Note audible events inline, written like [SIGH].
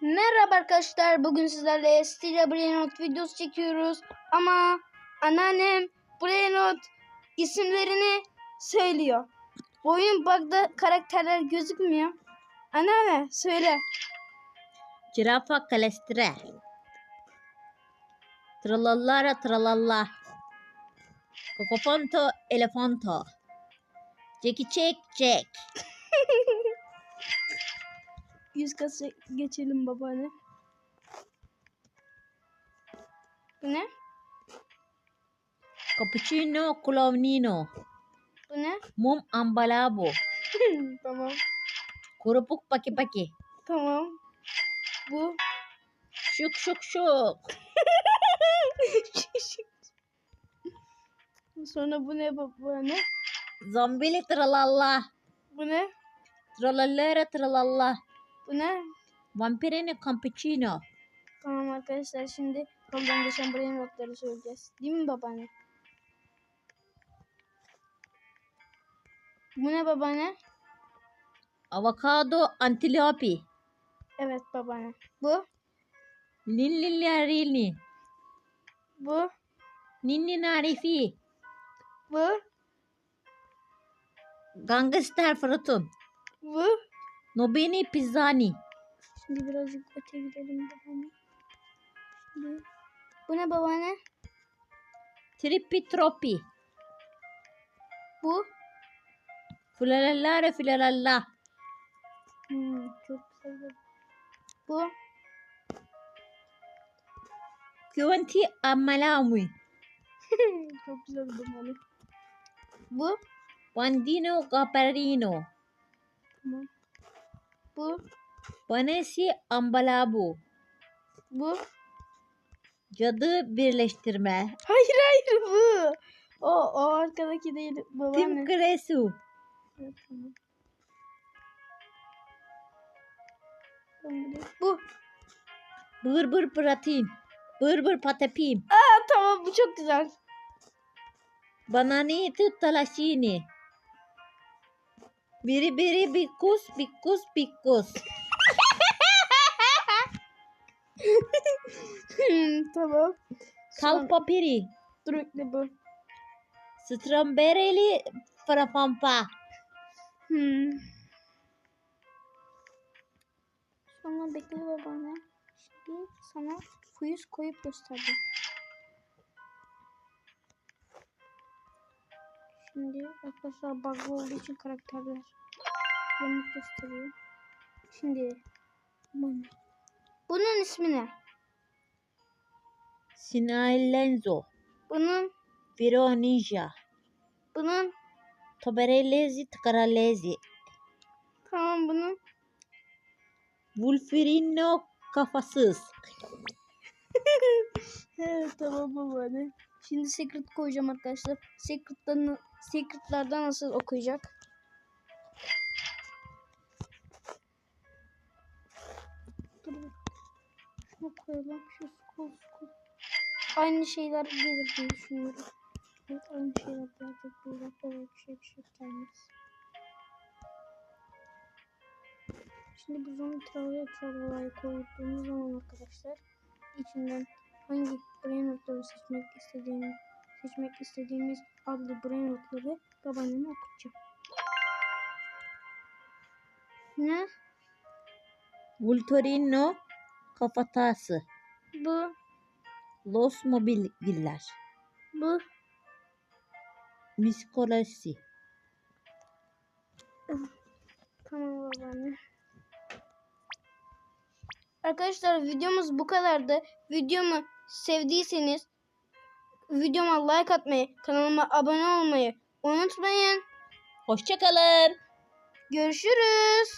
Merhaba arkadaşlar. Bugün sizlerle Stila Brainrot videosu çekiyoruz. Ama anneannem Brainrot isimlerini söylüyor. Oyun bug'da karakterler gözükmüyor. Anneanne söyle. Girafa kalestre. Tralallara tralalla. Kokofonto elefanto. Jackie Jack Jack. [LAUGHS] Yüz kasa geçelim babaanne. Bu ne? Cappuccino Clovnino. Bu ne? Mum ambalabo. [LAUGHS] tamam. Kurupuk paki paki. Tamam. Bu. Şuk şuk şuk. [LAUGHS] Sonra bu ne babaanne? Zombili tralalla. Bu ne? Tralallara tralalla. Bu ne? Vampirino cappuccino. Tamam arkadaşlar şimdi yoldan geçen brain rotları söyleyeceğiz. Değil mi babaanne? Bu ne babaanne? Avokado antilopi. Evet babaanne. Bu? Lillilarini. Bu? Ninni narifi. Bu? Gangster frutun. Bu? Nobini pizzani. Şimdi birazcık öte gidelim. Şimdi. Bu ne babaanne? Trippi troppi. Bu? Fulalallare filalalla. Hmm, çok güzel. Bu? Kıvanti ammalamui. [LAUGHS] çok güzel babaanne. Bu? Bandino caparino. Tamam. Bu? Vanesi ambalabu. Bu? Cadı birleştirme. Hayır hayır bu. O o arkadaki değil. Tim Kresu. Bu. Bır bır pratin. Bır bır patapim. Aa, tamam bu çok güzel. Bananitu talasini. Biri biri bikus bikus bikus. Hmm, tamam. Kalpapiri. Dur bekle bu. Strambereli frapampa. Hmm. Sonra bekle babaanne. Şimdi sana fuyuz koyup göstereceğim. Şimdi arkadaşlar bug'lı olduğu için karakterler yanık gösteriyor. Şimdi. Bunun ismi ne? Sinailenzo. Bunun, Vironija. bunun, Toberelezi tkaralezi. tamam bunun. Vulfirino kafasız. [LAUGHS] Evet tamam babaanne. Şimdi secret koyacağım arkadaşlar. Secret'larını, secret'lardan nasıl okuyacak? Dur. Şunu koyalım. Şu skol skol. Aynı şeyler gelir diye düşünüyorum. Evet aynı şeyler gelecek böyle. Böyle bir şey bir şey. Şimdi bu zombi travaya travaya koyduğumuz zaman arkadaşlar içinden hangi brain notları seçmek istediğimi seçmek istediğimiz adlı brain notları babaanneme okutacağım. Ne? Vultorino kafatası. Bu, Los Mobiller. bu, Miskolasi. tamam babaanne. Arkadaşlar videomuz bu kadardı. Videomu sevdiyseniz videoma like atmayı, kanalıma abone olmayı unutmayın. Hoşçakalın. Görüşürüz.